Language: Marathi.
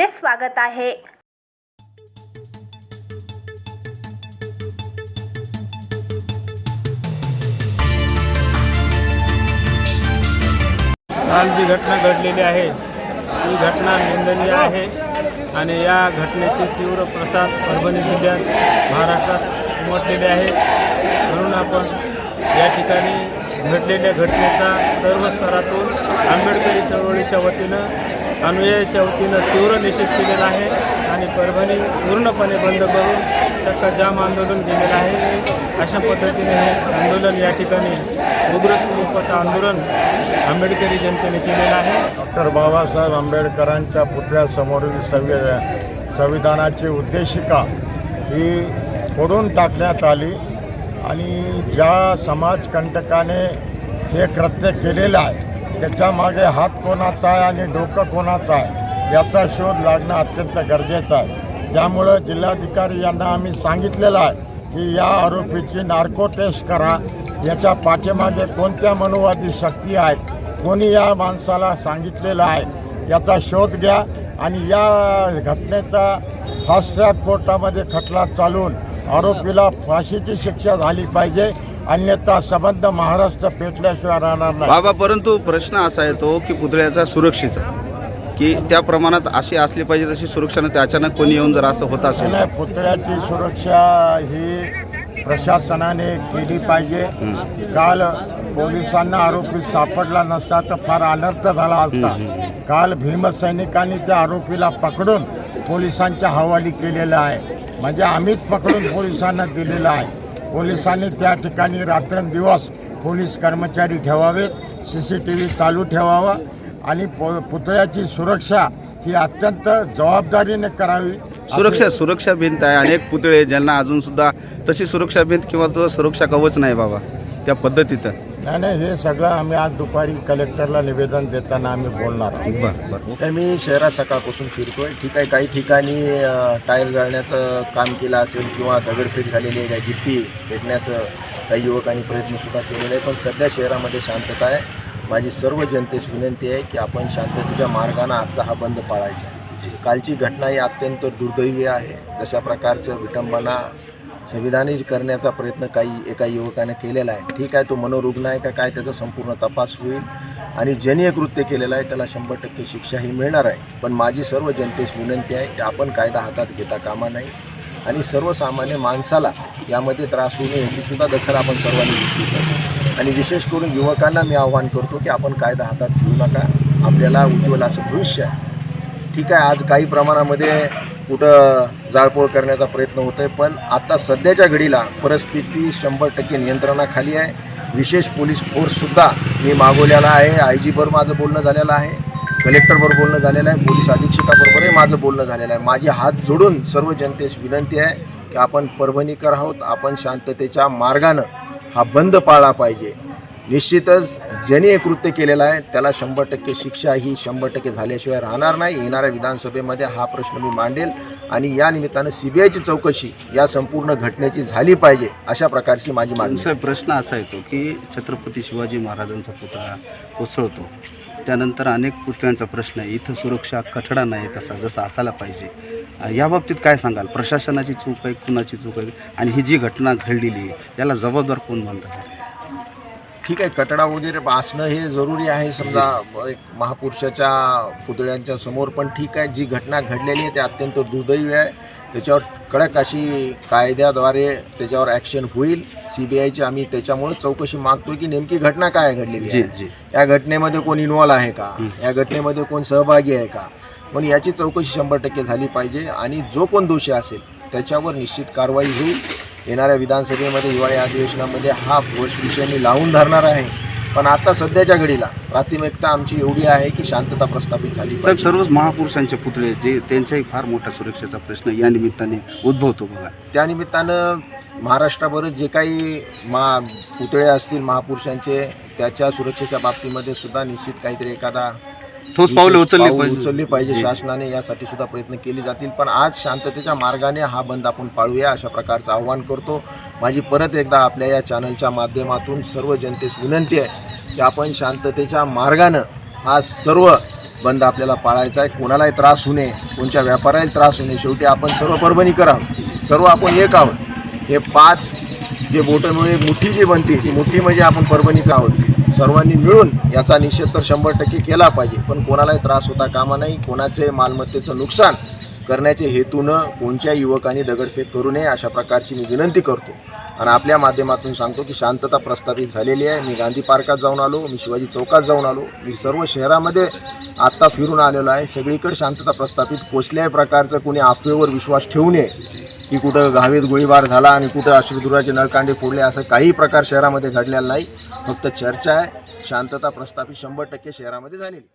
आपले स्वागत आहे. काल जी घटना घडलेली आहे ही घटना निंदनीय आहे आणि या घटनेचे तीव्र प्रसाद परभणी जिल्ह्यात महाराष्ट्रात उमटलेले आहे. म्हणून आपण या ठिकाणी घडलेल्या घटनेचा सर्व स्तरातून आंबेडकरी चळवळीच्या वतीनं अनुयायाच्या वतीनं तीव्र निषेध केलेला आहे आणि परभणी पूर्णपणे बंद करून चक्का जाम आंदोलन केलेलं आहे. अशा पद्धतीने हे आंदोलन या ठिकाणी उग्र स्वरूपाचं आंदोलन आंबेडकरी जनतेने केलेलं आहे. डॉक्टर बाबासाहेब आंबेडकरांच्या पुतळ्यासमोरील संवि संविधानाची उद्देशिका ही फोडून टाकण्यात आली आणि ज्या समाजकंटकाने हे कृत्य केलेलं आहे त्याच्यामागे हात कोणाचा आहे आणि डोकं कोणाचं आहे याचा शोध लागणं अत्यंत गरजेचं आहे. त्यामुळं जिल्हाधिकारी यांना आम्ही सांगितलेलं आहे की या आरोपीची नार्को टेस्ट करा. याच्या पाठीमागे कोणत्या मनोवादी शक्ती आहेत कोणी या माणसाला सांगितलेलं आहे याचा शोध घ्या. आणि या घटनेचा फास्ट ट्रॅक कोर्टामध्ये खटला चालून आरोपीला फाशीची शिक्षा झाली पाहिजे. अन्यथा संबंध महाराष्ट्र पेटल्याशिवाय राहणार नाही. बाबा परंतु प्रश्न असा येतो की पुतळ्याचा सुरक्षेचा. की त्या प्रमाणात अशी असली पाहिजे तशी सुरक्षा नव्हती अचानक कोणी येऊन जर असं होत असेल नाही पुतळ्याची सुरक्षा ही प्रशासनाने केली पाहिजे. काल पोलिसांना आरोपी सापडला नसता तर फार अनर्थ झाला असता. काल भीमसैनिकांनी त्या आरोपीला पकडून पोलिसांच्या हवाली केलेलं आहे. म्हणजे आम्हीच पकडून पोलिसांना दिलेलं आहे. पोलिसांनी त्या ठिकाणी रात्रंदिवस पोलीस कर्मचारी ठेवावेत सी सी टी व्ही चालू ठेवावा आणि पो पुतळ्याची सुरक्षा ही अत्यंत जबाबदारीने करावी. सुरक्षा सुरक्षा भिंत आहे. अनेक पुतळे ज्यांना अजून सुद्धा तशी सुरक्षा भिंत किंवा तो सुरक्षा कवच नाही बाबा. त्या पद्धतीचं? नाही नाही हे सगळं आम्ही आज दुपारी कलेक्टरला निवेदन देताना आम्ही बोलणार आहोत. बरं बरं. मी शहरात सकाळपासून फिरतोय. ठीक आहे काही ठिकाणी अ, टायर जाळण्याचं काम केलं असेल किंवा दगडफेक झालेली आहे काही गिट्टी फेकण्याचं काही युवकांनी प्रयत्नसुद्धा केलेला आहे पण सध्या शहरामध्ये शांतता आहे. माझी सर्व जनतेस विनंती आहे की आपण शांततेच्या मार्गाने आजचा हा बंद पाळायचा. कालची घटना ही अत्यंत दुर्दैवी आहे. जशा प्रकारचं विटंबना संविधानी करण्याचा प्रयत्न काही एका युवकाने केलेला आहे. ठीक आहे तो मनोरुग्ण आहे का काय त्याचा संपूर्ण तपास होईल आणि ज्यांनी हे कृत्य केलेलं आहे त्याला शंभर टक्के शिक्षाही मिळणार आहे. पण माझी सर्व जनतेस विनंती आहे की आपण कायदा हातात घेता कामा नाही आणि सर्वसामान्य माणसाला यामध्ये त्रास होऊ नये याचीसुद्धा दखल आपण सर्वांनी घेतली पाहिजे. आणि विशेष करून युवकांना मी आव्हान करतो की आपण कायदा हातात घेऊ नका. आपल्याला उज्ज्वल असं भविष्य आहे. ठीक आहे आज काही प्रमाणामध्ये कुठं जाळपोळ करण्याचा प्रयत्न होतो आहे पण आता सध्याच्या घडीला परिस्थिती शंभर टक्के नियंत्रणाखाली आहे. विशेष पोलीस फोर्ससुद्धा मी मागवलेला आहे. आय जीबरोबर माझं बोलणं झालेलं आहे. कलेक्टरबरोबर बोलणं झालेलं आहे. पोलीस अधीक्षकाबरोबरही माझं बोलणं झालेलं आहे. माझे हात जोडून सर्व जनतेस विनंती आहे की आपण परभणीकर आहोत. आपण शांततेच्या मार्गानं हा बंद पाळला पाहिजे. निश्चितच ज्यांनी हे कृत्य केलेलं आहे त्याला शंभर टक्के शिक्षा ही शंभर टक्के झाल्याशिवाय राहणार नाही. येणाऱ्या विधानसभेमध्ये हा प्रश्न मी मांडेल आणि या निमित्तानं सी बी आयची चौकशी या संपूर्ण घटनेची झाली पाहिजे अशा प्रकारची माझी मागणी साहेब प्रश्न असा येतो की छत्रपती शिवाजी महाराजांचा पुतळा कोसळतो. त्यानंतर अनेक पुतळ्यांचा प्रश्न आहे इथं सुरक्षा कठडा नाही तसा जसा असायला पाहिजे. या बाबतीत काय सांगाल? प्रशासनाची चूक आहे कुणाची चूक आहे? आणि ही जी घटना घडलेली आहे याला जबाबदार कोण मानतात ठीक आहे कटडा वगैरे असणं हे जरुरी आहे. समजा एक महापुरुषाच्या पुतळ्यांच्या समोर पण ठीक आहे. जी घटना घडलेली आहे ते अत्यंत दुर्दैवी आहे. त्याच्यावर कडक अशी कायद्याद्वारे त्याच्यावर ॲक्शन होईल. सी बी आयची आम्ही त्याच्यामुळे चौकशी मागतोय की नेमकी घटना काय घडलेली जी आहे. जी या घटनेमध्ये कोण इन्वॉल्व आहे का. या घटनेमध्ये कोण सहभागी आहे का? म्हणून याची चौकशी शंभर टक्के झाली पाहिजे. आणि जो कोण दोषी असेल त्याच्यावर निश्चित कारवाई होईल. येणाऱ्या विधानसभेमध्ये हिवाळी अधिवेशनामध्ये हा विषय मी लावून धरणार आहे. पण आता सध्याच्या घडीला प्राथमिकता आमची एवढी आहे की शांतता प्रस्थापित झाली साहेब. सर्वच महापुरुषांचे पुतळे जे त्यांचाही फार मोठा सुरक्षेचा प्रश्न या निमित्ताने उद्भवतो बघा. त्यानिमित्तानं महाराष्ट्राभर जे काही मा पुतळे असतील महापुरुषांचे त्याच्या सुरक्षेच्या बाबतीमध्ये सुद्धा निश्चित काहीतरी एखादा ठोस पावले उचलले पाऊल पाहिजे. उचलली पाहिजे. शासनाने यासाठी सुद्धा प्रयत्न केले जातील. पण आज शांततेच्या मार्गाने हा बंद आपण पाळूया अशा प्रकारचं आव्हान करतो. माझी परत एकदा आपल्या या चॅनलच्या माध्यमातून सर्व जनतेस विनंती आहे की आपण शांततेच्या मार्गानं हा सर्व बंद आपल्याला पाळायचा आहे. कोणालाही त्रास होऊ नये कोणत्या व्यापाऱ्याला त्रास होऊ नये. शेवटी आपण सर्व परभणीकर आहोत सर्व आपण एक आहोत. हे पाच जे बोटं मिळून मुठी जी बनते ती मुठी म्हणजे आपण परभणीकर आहोत. सर्वांनी मिळून याचा निषेध तर शंभर टक्के केला पाहिजे. पण कोणालाही त्रास होता कामा नाही कोणाचे मालमत्तेचं नुकसान करण्याच्या हेतूनं कोणत्याही युवकांनी दगडफेक करू नये अशा प्रकारची मी विनंती करतो. आणि आपल्या माध्यमातून सांगतो की शांतता प्रस्थापित झालेली आहे. मी गांधी पार्कात जाऊन आलो मी शिवाजी चौकात जाऊन आलो. मी सर्व शहरामध्ये आत्ता फिरून आलेलो आहे. सगळीकडे शांतता प्रस्थापित कुठल्याही प्रकारचं कुणी अफवेवर विश्वास ठेवू नये. की कुठं घावीत गोळीबार झाला आणि कुठं अश्रुधुराचे नळकांडे फोडले असं काही प्रकार शहरामध्ये घडलेला नाही. फक्त चर्चा आहे. शांतता प्रस्थापित शंभर टक्के शहरामध्ये झालेली